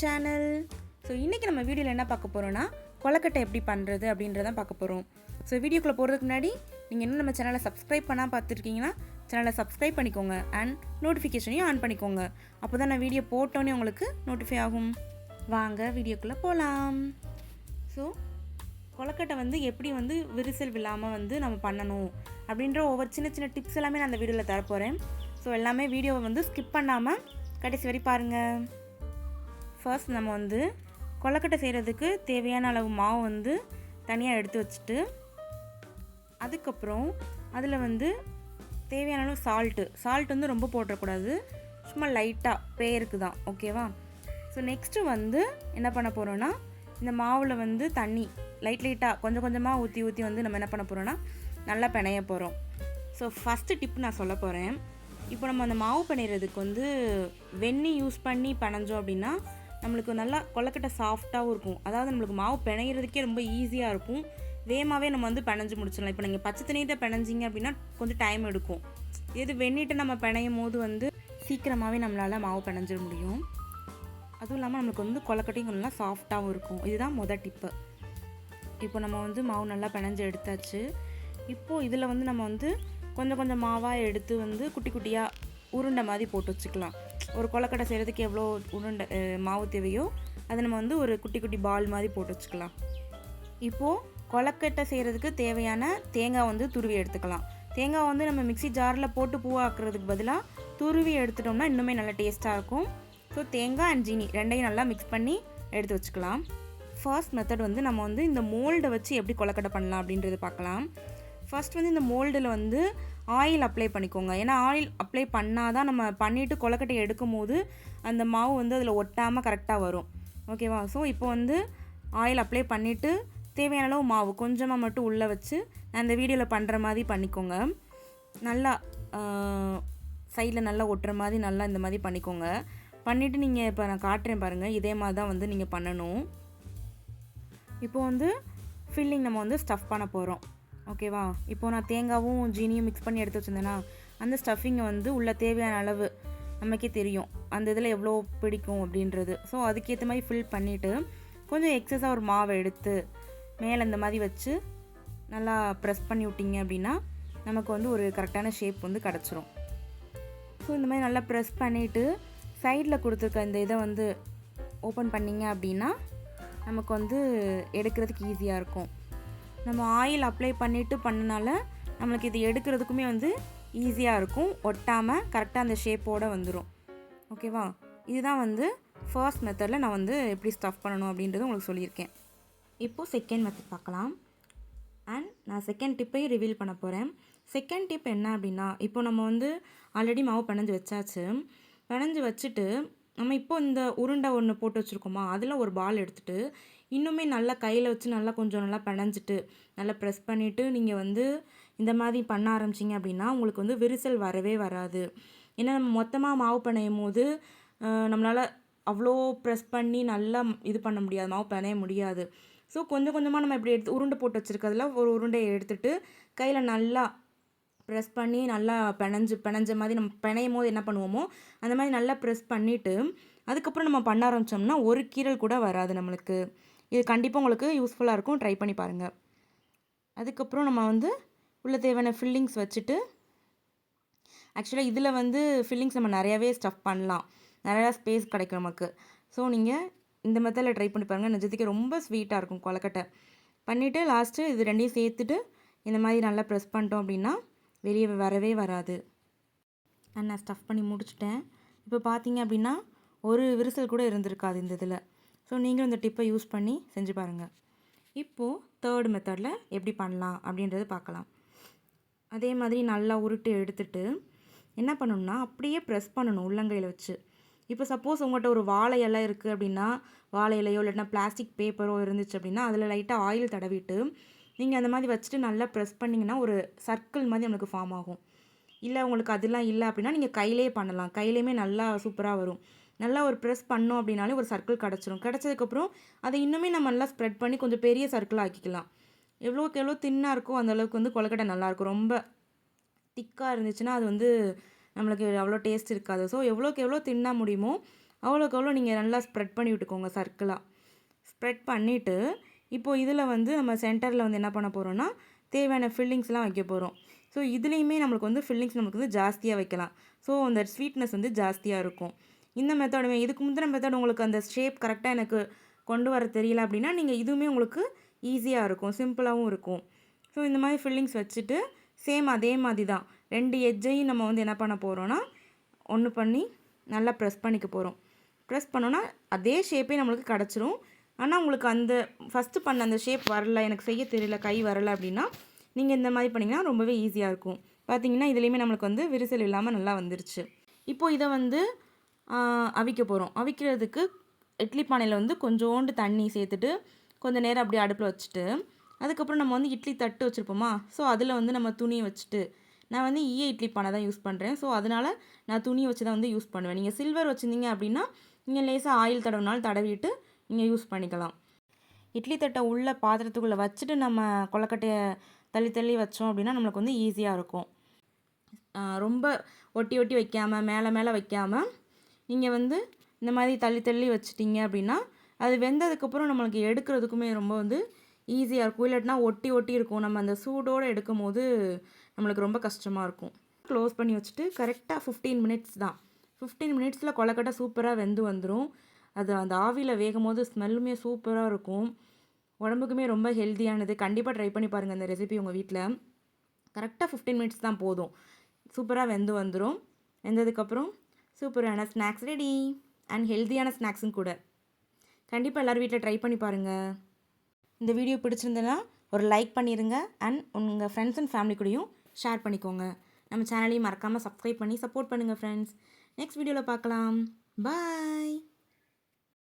Channel so இன்றைக்கி நம்ம வீடியோவில் என்ன பார்க்க போகிறோன்னா கொலக்கட்டை எப்படி பண்ணுறது அப்படின்றதான் பார்க்க போகிறோம் ஸோ வீடியோக்குள்ளே போகிறதுக்கு முன்னாடி நீங்கள் இன்னும் நம்ம சேனலை சப்ஸ்கிரைப் பண்ணால் பார்த்துருக்கீங்கன்னா சேனலை சப்ஸ்கிரைப் பண்ணிக்கோங்க அண்ட் நோட்டிஃபிகேஷனையும் ஆன் பண்ணிக்கோங்க. அப்போ தான் நான் வீடியோ போட்டோன்னே உங்களுக்கு நோட்டிஃபை ஆகும். வாங்க வீடியோக்குள்ளே போகலாம் ஸோ கொலக்கட்டை வந்து எப்படி வந்து விரிசல் விழாமல் வந்து நம்ம பண்ணணும் அப்படின்ற ஒவ்வொரு சின்ன சின்ன டிப்ஸ் எல்லாமே நான் அந்த வீடியோவில் தரப்போகிறேன் ஸோ எல்லாமே வீடியோவை வந்து ஸ்கிப் பண்ணாமல் கடைசி வரை பாருங்கள் ஃபர்ஸ்ட் நம்ம வந்து கொலக்கட்டை செய்கிறதுக்கு தேவையான அளவு மாவு வந்து தனியாக எடுத்து வச்சுட்டு அதுக்கப்புறம் அதில் வந்து தேவையான அளவு சால்ட்டு சால்ட் வந்து ரொம்ப போட்டுறக்கூடாது சும்மா லைட்டாக பேருக்கு தான் ஓகேவா ஸோ நெக்ஸ்ட்டு வந்து என்ன பண்ண போகிறோன்னா இந்த மாவில் வந்து தண்ணி லைட் லைட்டாக கொஞ்சம் கொஞ்சமாக ஊற்றி ஊற்றி வந்து நம்ம என்ன பண்ண போகிறோன்னா நல்லா பிணைய போகிறோம் ஸோ ஃபஸ்ட்டு டிப் நான் சொல்ல போகிறேன் இப்போ நம்ம அந்த மாவு பிணையிறதுக்கு வந்து வெந்நீர் யூஸ் பண்ணி பிணைஞ்சோம் அப்படின்னா நம்மளுக்கு நல்லா கொலக்கட்டை சாஃப்டாகவும் இருக்கும். அதாவது நம்மளுக்கு மாவு பிணையிறதுக்கே ரொம்ப ஈஸியாக இருக்கும். வேகமாகவே நம்ம வந்து பிணைஞ்சு முடிச்சிடலாம். இப்போ நீங்கள் பச்சை தண்ணியிட்ட பிணைஞ்சிங்க அப்படின்னா கொஞ்சம் டைம் எடுக்கும். இது வெந்நீட்டை நம்ம பிணையும் போது வந்து சீக்கிரமாகவே நம்மளால் மாவு பிணைஞ்சிட முடியும். அதுவும் இல்லாமல் நம்மளுக்கு வந்து கொலக்கட்டையும் நல்லா சாஃப்டாகவும் இருக்கும். இதுதான் மொதல் டிப்பு இப்போ நம்ம வந்து மாவு நல்லா பிணைஞ்சு எடுத்தாச்சு. இப்போது இதில் வந்து நம்ம வந்து கொஞ்சம் கொஞ்சம் மாவாக எடுத்து வந்து குட்டி குட்டியாக உருண்டை மாதிரி போட்டு வச்சுக்கலாம். ஒரு கொலக்கட்டை செய்கிறதுக்கு எவ்வளோ உருண்டை மாவு தேவையோ அதை நம்ம வந்து ஒரு குட்டி குட்டி பால் மாதிரி போட்டு வச்சுக்கலாம். இப்போது கொலக்கட்டை செய்கிறதுக்கு தேவையான தேங்காய் வந்து துருவி எடுத்துக்கலாம். தேங்காய் வந்து நம்ம மிக்ஸி ஜாரில் போட்டு பூவாக்குறதுக்கு பதிலாக துருவி எடுத்துட்டோம்னா இன்னுமே நல்லா டேஸ்ட்டாக இருக்கும். ஸோ தேங்காய் அண்ட் ஜீனி ரெண்டையும் நல்லா மிக்ஸ் பண்ணி எடுத்து வச்சுக்கலாம். ஃபர்ஸ்ட் மெத்தட் வந்து நம்ம வந்து இந்த மோல்டை வச்சு எப்படி கொலக்கட்டை பண்ணலாம் அப்படின்றது பார்க்கலாம். ஃபர்ஸ்ட் வந்து இந்த மோல்டில் வந்து ஆயில் அப்ளை பண்ணிக்கோங்க. ஏன்னா ஆயில் அப்ளை பண்ணால் தான் நம்ம பண்ணிவிட்டு கொலக்கட்டையை எடுக்கும் போது அந்த மாவு வந்து அதில் ஒட்டாமல் கரெக்டாக வரும். ஓகேவா ஸோ இப்போ வந்து ஆயில் அப்ளை பண்ணிவிட்டு தேவையான அளவு மாவு கொஞ்சமாக மட்டும் உள்ளே வச்சு நான் இந்த வீடியோவில் பண்ணுற மாதிரி பண்ணிக்கோங்க. நல்லா சைடில் நல்லா ஒட்டுற மாதிரி நல்லா இந்த மாதிரி பண்ணிக்கோங்க. பண்ணிவிட்டு நீங்கள் இப்போ நான் காட்டுறேன் பாருங்கள் இதே மாதிரி தான் வந்து நீங்கள் பண்ணணும். இப்போ வந்து ஃபில்லிங் நம்ம வந்து ஸ்டஃப் பண்ண போகிறோம் ஓகேவா? இப்போது நான் தேங்காவும் ஜீனியும் மிக்ஸ் பண்ணி எடுத்து வச்சுருந்தேன்னா அந்த ஸ்டஃபிங்கை வந்து உள்ள தேவையான அளவு நமக்கே தெரியும். அந்த இதில் எவ்வளோ பிடிக்கும் அப்படின்றது. ஸோ அதுக்கேற்ற மாதிரி ஃபில் பண்ணிவிட்டு கொஞ்சம் எக்ஸஸாக ஒரு மாவை எடுத்து மேலே இந்த மாதிரி வச்சு நல்லா ப்ரெஸ் பண்ணி விட்டிங்க அப்படின்னா நமக்கு வந்து ஒரு கரெக்டான ஷேப் வந்து கிடச்சிரும். ஸோ இந்த மாதிரி நல்லா ப்ரெஸ் பண்ணிவிட்டு சைடில் கொடுத்துருக்க இந்த இதை வந்து ஓப்பன் பண்ணிங்க அப்படின்னா நமக்கு வந்து எடுக்கிறதுக்கு ஈஸியாக இருக்கும். நம்ம ஆயில் அப்ளை பண்ணிவிட்டு பண்ணனால நம்மளுக்கு இது எடுக்கிறதுக்குமே வந்து ஈஸியாக இருக்கும். ஒட்டாமல் கரெக்டாக அந்த ஷேப்போடு வந்துடும் ஓகேவா இதுதான் வந்து ஃபர்ஸ்ட் மெத்தடில் நான் வந்து எப்படி ஸ்டஃப் பண்ணணும் அப்படின்றது உங்களுக்கு சொல்லியிருக்கேன். இப்போது செகண்ட் மெத்தட் பார்க்கலாம். அண்ட் நான் செகண்ட் டிப்பையும் ரிவீல் பண்ண போகிறேன் செகண்ட் டிப் என்ன அப்படின்னா இப்போ நம்ம வந்து ஆல்ரெடி மாவு பிணைஞ்சு வச்சாச்சு. பிணைஞ்சு வச்சுட்டு நம்ம இப்போ இந்த உருண்டை ஒன்று போட்டு வச்சுருக்கோமா அதில் ஒரு பால் எடுத்துட்டு இன்னுமே நல்லா கையில் வச்சு நல்லா கொஞ்சம் நல்லா பிணைஞ்சிட்டு நல்லா ப்ரெஸ் பண்ணிவிட்டு நீங்கள் வந்து இந்த மாதிரி பண்ண ஆரம்பிச்சிங்க அப்படின்னா உங்களுக்கு வந்து விரிசல் வரவே வராது. ஏன்னா நம்ம மொத்தமாக மாவு பிணையும் போது நம்மளால் அவ்வளோ ப்ரெஸ் பண்ணி நல்லா இது பண்ண முடியாது மாவு பிணைய முடியாது. ஸோ கொஞ்சம் கொஞ்சமாக நம்ம இப்படி எடுத்து உருண்டை போட்டு வச்சுருக்கிறதுல ஒரு உருண்டையை எடுத்துகிட்டு கையில் நல்லா ப்ரெஸ் பண்ணி நல்லா பிணைஞ்சு பிணைஞ்ச மாதிரி நம்ம பிணையும் போது என்ன பண்ணுவோமோ அந்த மாதிரி நல்லா ப்ரெஸ் பண்ணிவிட்டு அதுக்கப்புறம் நம்ம பண்ண ஆரம்பித்தோம்னா ஒரு கீரல் கூட வராது நம்மளுக்கு. இது கண்டிப்பாக உங்களுக்கு யூஸ்ஃபுல்லாக இருக்கும். ட்ரை பண்ணி பாருங்கள் அதுக்கப்புறம் நம்ம வந்து உள்ள தேவையான ஃபில்லிங்ஸ் வச்சுட்டு ஆக்சுவலாக இதில் வந்து ஃபில்லிங்ஸ் நம்ம நிறையாவே ஸ்டஃப் பண்ணலாம். நிறையா ஸ்பேஸ் கிடைக்கும் நமக்கு. ஸோ நீங்கள் இந்த மெத்தடில் ட்ரை பண்ணி பாருங்கள் நிஜத்துக்கு ரொம்ப ஸ்வீட்டாக இருக்கும் கொலக்கட்டை. பண்ணிவிட்டு லாஸ்ட்டு இது ரெண்டையும் சேர்த்துட்டு இந்த மாதிரி நல்லா ப்ரெஸ் பண்ணிட்டோம் அப்படின்னா வெளியே வரவே வராது. அண்ட் நான் ஸ்டஃப் பண்ணி முடிச்சிட்டேன். இப்போ பார்த்தீங்க அப்படின்னா ஒரு விரிசல் கூட இருந்திருக்காது இந்த இதில். ஸோ நீங்களும் இந்த டிப்பை யூஸ் பண்ணி செஞ்சு பாருங்கள் இப்போது தேர்ட் மெத்தடில் எப்படி பண்ணலாம் அப்படின்றது பார்க்கலாம் அதே மாதிரி நல்லா உருட்டு எடுத்துட்டு என்ன பண்ணணும்னா அப்படியே ப்ரெஸ் பண்ணணும் உள்ளங்கையில் வச்சு. இப்போ சப்போஸ் உங்கள்கிட்ட ஒரு வாழை இலை இருக்குது அப்படின்னா வாழை இலையோ இல்லைன்னா பிளாஸ்டிக் பேப்பரோ இருந்துச்சு அப்படின்னா அதில் லைட்டாக ஆயில் தடவிட்டு நீங்கள் அந்த மாதிரி வச்சுட்டு நல்லா ப்ரெஸ் பண்ணிங்கன்னா ஒரு சர்க்கிள் மாதிரி நம்மளுக்கு ஃபார்ம் ஆகும். இல்லை உங்களுக்கு அதெல்லாம் இல்லை அப்படின்னா நீங்கள் கையிலே பண்ணலாம். கையிலேயுமே நல்லா சூப்பராக வரும். நல்லா ஒரு ப்ரெஸ் பண்ணோம் அப்படின்னாலே ஒரு சர்க்கிள் கிடச்சிரும். கிடச்சதுக்கப்புறம் அதை இன்னுமே நம்ம நல்லா ஸ்ப்ரெட் பண்ணி கொஞ்சம் பெரிய சர்க்கிள் ஆக்கிக்கலாம். எவ்வளோக்கு எவ்வளோ தின்னாக இருக்கோ அந்தளவுக்கு வந்து கொலக்கட்டை நல்லாயிருக்கும் ரொம்ப திக்காக இருந்துச்சுன்னா அது வந்து நம்மளுக்கு அவ்வளோ டேஸ்ட் இருக்காது. ஸோ எவ்வளோக்கு எவ்வளோ தின்னா முடியுமோ அவ்வளோக்கு அவ்வளோ நீங்கள் நல்லா ஸ்ப்ரெட் பண்ணி விட்டுக்கோங்க சர்க்கிளாக ஸ்ப்ரெட் பண்ணிவிட்டு இப்போது இதில் வந்து நம்ம சென்டரில் வந்து என்ன பண்ண போகிறோன்னா தேவையான ஃபில்லிங்ஸ்லாம் வைக்க போகிறோம் ஸோ இதுலேயுமே நம்மளுக்கு வந்து ஃபில்லிங்ஸ் நம்மளுக்கு வந்து ஜாஸ்தியாக வைக்கலாம். ஸோ அந்த ஸ்வீட்னஸ் வந்து ஜாஸ்தியாக இருக்கும். இந்த மெத்தடுமே இதுக்கு முந்தின மெத்தட் உங்களுக்கு அந்த ஷேப் கரெக்டாக எனக்கு கொண்டு வர தெரியல அப்படின்னா நீங்கள் இதுவுமே உங்களுக்கு ஈஸியாக இருக்கும். சிம்பிளாகவும் இருக்கும். ஸோ இந்த மாதிரி ஃபில்லிங்ஸ் வச்சுட்டு சேம் அதே மாதிரி தான். ரெண்டு எஜ்ஜையும் நம்ம வந்து என்ன பண்ண போகிறோன்னா ஒன்று பண்ணி நல்லா ப்ரெஸ் பண்ணிக்க போகிறோம் ப்ரெஸ் பண்ணோன்னா அதே ஷேப்பே நம்மளுக்கு கிடச்சிரும். ஆனால் உங்களுக்கு அந்த ஃபஸ்ட்டு பண்ண அந்த ஷேப் வரல எனக்கு செய்ய தெரியல கை வரல அப்படின்னா நீங்கள் இந்த மாதிரி பண்ணிங்கன்னா ரொம்பவே ஈஸியாக இருக்கும். பார்த்தீங்கன்னா இதுலேயுமே நம்மளுக்கு வந்து விரிசல் இல்லாமல் நல்லா வந்துருச்சு. இப்போது இதை வந்து அவிக்க போகிறோம் அவிக்கிறதுக்கு இட்லி பானையில் வந்து கொஞ்சோண்டு தண்ணி சேர்த்துட்டு கொஞ்சம் நேரம் அப்படியே அடுப்பில் வச்சுட்டு அதுக்கப்புறம் நம்ம வந்து இட்லி தட்டு வச்சுருப்போமா? ஸோ அதில் வந்து நம்ம துணியை வச்சுட்டு நான் வந்து ஈய இட்லி பானை தான் யூஸ் பண்ணுறேன் ஸோ அதனால் நான் துணியை வச்சு தான் வந்து யூஸ் பண்ணுவேன். நீங்கள் சில்வர் வச்சுருந்தீங்க அப்படின்னா நீங்கள் லேசாக ஆயில் தடவினாலும் தடவிட்டு நீங்கள் யூஸ் பண்ணிக்கலாம். இட்லி தட்டை உள்ள பாத்திரத்துக்குள்ளே வச்சுட்டு நம்ம கொலக்கட்டையை தள்ளி தள்ளி வச்சோம் அப்படின்னா நம்மளுக்கு வந்து ஈஸியாக இருக்கும். ரொம்ப ஒட்டி ஒட்டி வைக்காமல் மேலே மேலே வைக்காமல் நீங்கள் வந்து இந்த மாதிரி தள்ளி தள்ளி வச்சிட்டிங்க அப்படின்னா அது வெந்ததுக்கப்புறம் நம்மளுக்கு எடுக்கிறதுக்குமே ரொம்ப வந்து ஈஸியாக இருக்கும். இல்லாட்டினா ஒட்டி ஒட்டி இருக்கும். நம்ம அந்த சூடோடு எடுக்கும் போது நம்மளுக்கு ரொம்ப கஷ்டமாக இருக்கும். க்ளோஸ் பண்ணி வச்சுட்டு கரெக்டாக ஃபிஃப்டீன் மினிட்ஸ் தான். ஃபிஃப்டீன் மினிட்ஸில் கொலக்கட்டை சூப்பராக வெந்து வந்துடும் அது அந்த ஆவியில் வேகும் போது ஸ்மெல்லுமே சூப்பராக இருக்கும். உடம்புக்குமே ரொம்ப ஹெல்த்தியானது. கண்டிப்பாக ட்ரை பண்ணி பாருங்கள் இந்த ரெசிபி உங்கள் வீட்டில் கரெக்டாக ஃபிஃப்டீன் மினிட்ஸ் தான் போதும். சூப்பராக வெந்து வந்துடும் வெந்ததுக்கப்புறம் சூப்பரான ஸ்நாக்ஸ் ரெடி அண்ட் ஹெல்த்தியான ஸ்நாக்ஸும் கூட. கண்டிப்பாக எல்லோரும் வீட்டில் ட்ரை பண்ணி பாருங்கள் இந்த வீடியோ பிடிச்சிருந்ததுன்னா ஒரு லைக் பண்ணிடுங்க அண்ட் உங்கள் ஃப்ரெண்ட்ஸ் அண்ட் ஃபேமிலி கூடயும் ஷேர் பண்ணிக்கோங்க. நம்ம சேனலையும் மறக்காமல் சப்ஸ்கிரைப் பண்ணி சப்போர்ட் பண்ணுங்கள் ஃப்ரெண்ட்ஸ் நெக்ஸ்ட் வீடியோவில் பார்க்கலாம். பாய்